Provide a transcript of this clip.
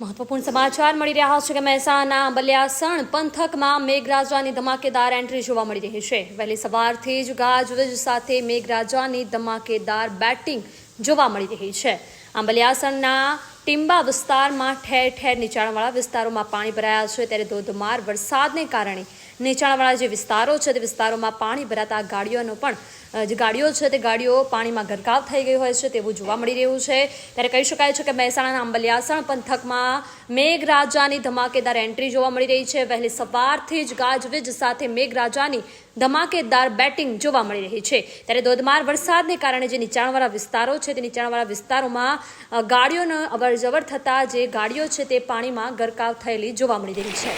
મહત્વપૂર્ણ સમાચાર મળી રહ્યા છે કે મહેસાણા બલિયાસણ પંથકમાં મેઘરાજાની ધમાકેદાર એન્ટ્રી જોવા મળી રહી છે. વહેલી સવારથી જ ગાજવીજ સાથે મેઘરાજાની ધમાકેદાર બેટિંગ જોવા મળી રહી છે. આંબલિયાસણના ટીંબા વિસ્તારમાં ઠેર ઠેર નીચાણવાળા વિસ્તારોમાં પાણી ભરાયા છે. ત્યારે ધોધમાર વરસાદને કારણે નીચાણવાળા જે વિસ્તારો છે, તે વિસ્તારોમાં પાણી ભરાતા ગાડીઓનો પણ જે ગાડીઓ છે, તે ગાડીઓ પાણીમાં ગરકાવ થઈ ગઈ હોય છે તેવું જોવા મળી રહ્યું છે. ત્યારે કહી શકાય છે કે મહેસાણાના અંબલિયાસણ પંથકમાં મેઘરાજાની ધમાકેદાર એન્ટ્રી જોવા મળી રહી છે. વહેલી સવારથી જ ગાજવીજ સાથે મેઘરાજાની ધમાકેદાર બેટિંગ જોવા મળી રહી છે. ત્યારે ધોધમાર વરસાદને કારણે જે નીચાણવાળા વિસ્તારો છે, તે નીચાણવાળા વિસ્તારોમાં ગાડીઓનો અવર જવર થતાં જે ગાડીઓ છે તે પાણીમાં ગરકાવ થયેલી જોવા મળી રહી છે.